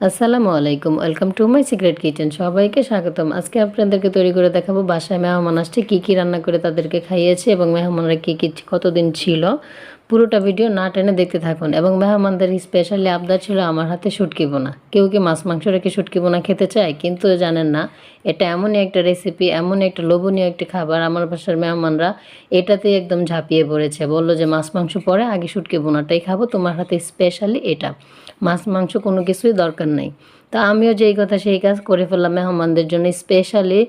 আসসালামু আলাইকুম, welcome to my secret kitchen. সবাইকে স্বাগতম। আজকে আপনাদেরকে তৈরি করে দেখাবো বাসায় মেহমান আসছে, কী কী রান্না করে তাদেরকে খাইয়েছে এবং মেহমানরা কী কী কতদিন ছিল। পুরোটা ভিডিও না টেনে দেখতে থাকুন এবং মেহমানদের স্পেশালি আবদার ছিল আমার হাতে শুটকি বোনা। কেউ কি মাছ মাংস রেখে শুটকি বোনা খেতে চায়? কিন্তু জানেন না, এটা এমনই একটা রেসিপি এমন একটা লোভনীয় একটি খাবার আমার বাসার মেহমানরা এটাতেই একদম ঝাঁপিয়ে পড়েছে। বলল যে, মাছ মাংস পরে আগে শুটকি বোনাটাই খাব, তোমার হাতে স্পেশালি এটা। মাছ মাংস কোনো কিছুই দরকার নেই। তা আমিও যেই কথা সেই কাজ করে ফেললাম মেহমানদের জন্য স্পেশালি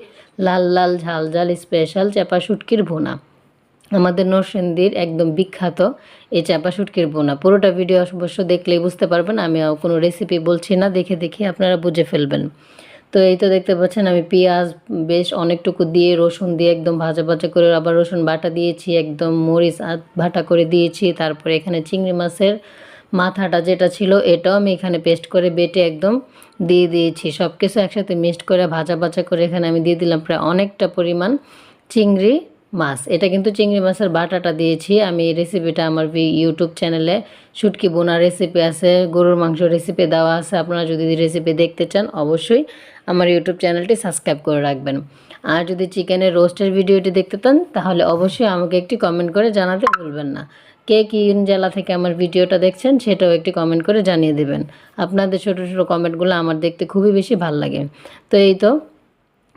লাল লাল ঝাল ঝাল স্পেশাল চেপা শুটকির ভুনা আমাদের নরসিংদীর একদম বিখ্যাত এই চাপা শুটকির বোনা। পুরোটা ভিডিও অবশ্য দেখলেই বুঝতে পারবেন, আমি কোনো রেসিপি বলছি না, দেখে দেখে আপনারা বুঝে ফেলবেন। তো এই তো দেখতে পাচ্ছেন, আমি পেঁয়াজ, বেশ অনেকটুকু দিয়ে, রসুন দিয়ে একদম ভাজা ভাজা করে আবার রসুন বাটা দিয়েছি, একদম মরিচ ভাটা করে দিয়েছি, তারপরে এখানে চিংড়ি মাছের মাথাটা যেটা ছিল এটাও আমি এখানে পেস্ট করে বেটে একদম দিয়ে দিয়েছি। সব কিছু একসাথে মিক্সড করে ভাজা ভাজা করে এখানে আমি দিয়ে দিলাম প্রায় অনেকটা পরিমাণ চিংড়ি মাছ। এটা কিন্তু চিংড়ি মাছের বাটাটা দিয়েছি। আমি এই রেসিপিটা আমার ইউটিউব চ্যানেলে শুটকি বোনা রেসিপি আছে, গরুর মাংস রেসিপি দেওয়া আছে। আপনারা যদি রেসিপি দেখতে চান, অবশ্যই আমার ইউটিউব চ্যানেলটি সাবস্ক্রাইব করে রাখবেন। আর যদি চিকেনের রোস্টের ভিডিওটি দেখতে চান, তাহলে অবশ্যই আমাকে একটি কমেন্ট করে জানাতে ভুলবেন না। কে কী জেলা থেকে আমার ভিডিওটা দেখছেন, সেটাও একটি কমেন্ট করে জানিয়ে দেবেন। আপনাদের ছোটো ছোটো কমেন্টগুলো আমার দেখতে খুবই বেশি ভালো লাগে। তো এই তো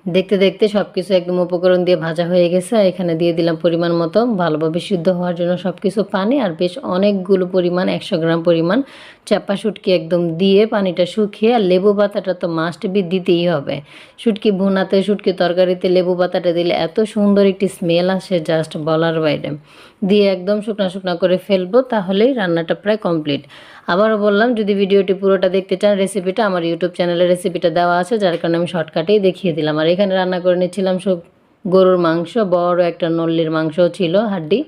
দেখতে দেখতে সব কিছু একদম উপকরণ দিয়ে ভাজা হয়ে গেছে। আর এখানে দিয়ে দিলাম পরিমাণ মতো, ভালোভাবে সিদ্ধ হওয়ার জন্য সব কিছু পানি আর বেশ অনেকগুলো পরিমাণ, একশো গ্রাম পরিমাণ চাপা শুটকি একদম দিয়ে পানিটা শুকিয়ে আর লেবু পাতাটা তো মাস্ট বি দিতেই হবে। শুটকি ভুনাতে, শুটকি তরকারিতে লেবু পাতাটা দিলে এত সুন্দর একটি স্মেল আসে জাস্ট বলার বাইরে। দিয়ে একদম শুকনো শুকনো করে ফেলব, তাহলেই রান্নাটা প্রায় কমপ্লিট আবারও বললাম, যদি ভিডিওটি পুরোটা দেখতে চান রেসিপিটা আমার ইউটিউব চ্যানেলে রেসিপিটা দেওয়া আছে, যার কারণে আমি শর্টকাটেই দেখিয়ে দিলাম। আর এখানে রান্না করে নিয়েছিলাম সব গরুর মাংস, বড় একটা নল্লির মাংসও ছিল, হাড্ডি।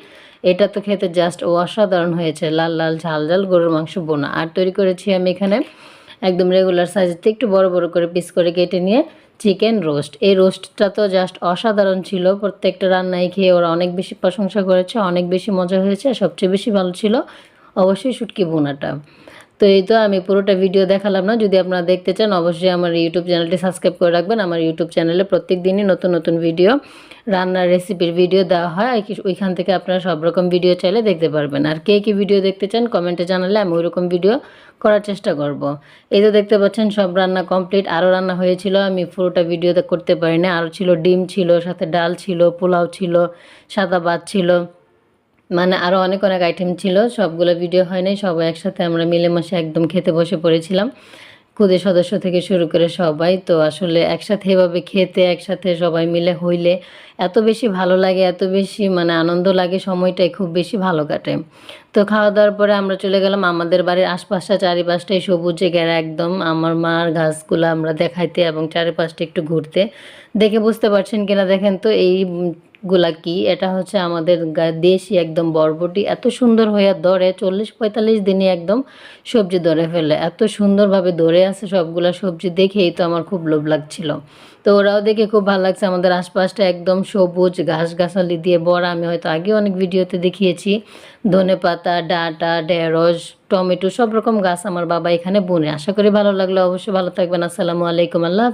এটা তো খেতে জাস্ট অসাধারণ হয়েছে, লাল লাল ঝাল ঝাল গরুর মাংস বোনা। আর তৈরি করেছি আমি এখানে একদম রেগুলার সাইজের থেকে একটু বড় বড় করে পিস করে কেটে নিয়ে চিকেন রোস্ট এই রোস্টটা তো জাস্ট অসাধারণ ছিল, প্রত্যেকটা রান্নায় খেয়ে ওরা অনেক বেশি প্রশংসা করেছে, অনেক বেশি মজা হয়েছে সবচেয়ে বেশি ভালো ছিল অবশ্যই শুটকি বোনাটা। তো এই তো আমি পুরোটা ভিডিও দেখালাম না। যদি আপনারা দেখতে চান, অবশ্যই আমার ইউটিউব চ্যানেলটি সাবস্ক্রাইব করে রাখবেন। আমার ইউটিউব চ্যানেলে প্রত্যেক দিনই নতুন নতুন ভিডিও রান্নার রেসিপির ভিডিও দেওয়া হয়। ওইখান থেকে আপনারা সব রকম ভিডিও চাইলে দেখতে পারবেন। আর কে কী ভিডিও দেখতে চান কমেন্টে জানালে আমি ওই রকম ভিডিও করার চেষ্টা করব। এই তো দেখতে পাচ্ছেন, সব রান্না কমপ্লিট আরও রান্না হয়েছিল। আমি পুরোটা ভিডিওতে করতে পারিনি। আরও ছিল ডিম ছিল, সাথে ডাল ছিল, পোলাও ছিল, সাদা ভাত ছিল। মানে আরও অনেক অনেক আইটেম ছিল, সবগুলো ভিডিও হয় নাই, সবাই একসাথে আমরা মিলেমিশে একদম খেতে বসে পড়েছিলাম। খুদে সদস্য থেকে শুরু করে সবাই, তো আসলে একসাথে এভাবে খেতে, একসাথে সবাই মিলে হইলে এত বেশি ভালো লাগে, এত বেশি মানে আনন্দ লাগে, সময়টাই খুব বেশি ভালো কাটে। তো খাওয়া দাওয়ার পরে আমরা চলে গেলাম আমাদের বাড়ির আশপাশটা, চারিপাশটাই সবুজে গেরা একদম। আমার মার গাছগুলো আমরা দেখাইতে এবং চারিপাশটা একটু ঘুরতে। দেখে বুঝতে পারছেন কিনা দেখেন তো, এই গুলা কি? এটা হচ্ছে আমাদের দেশি একদম বরবটি। এত সুন্দর হয়ে ধরে, চল্লিশ পঁয়তাল্লিশ দিনে একদম সবজি ধরে ফেলে। এত সুন্দরভাবে ধরে আছে সবগুলা সবজি, দেখেই তো আমার খুব লোভ লাগছিল। তো ওরাও দেখে খুব ভালো লাগছে। আমাদের আশপাশটা একদম সবুজ ঘাস গাছালি দিয়ে বড় আমি হয়তো আগে অনেক ভিডিওতে দেখিয়েছি। ধনে পাতা, ডাটা, ঢেঁড়স, টমেটো, সব রকম গাছ আমার বাবা এখানে বনে। আশা করি ভালো লাগল। অবশ্যই ভালো থাকবেন। আসসালামু আলাইকুম। আল্লাহ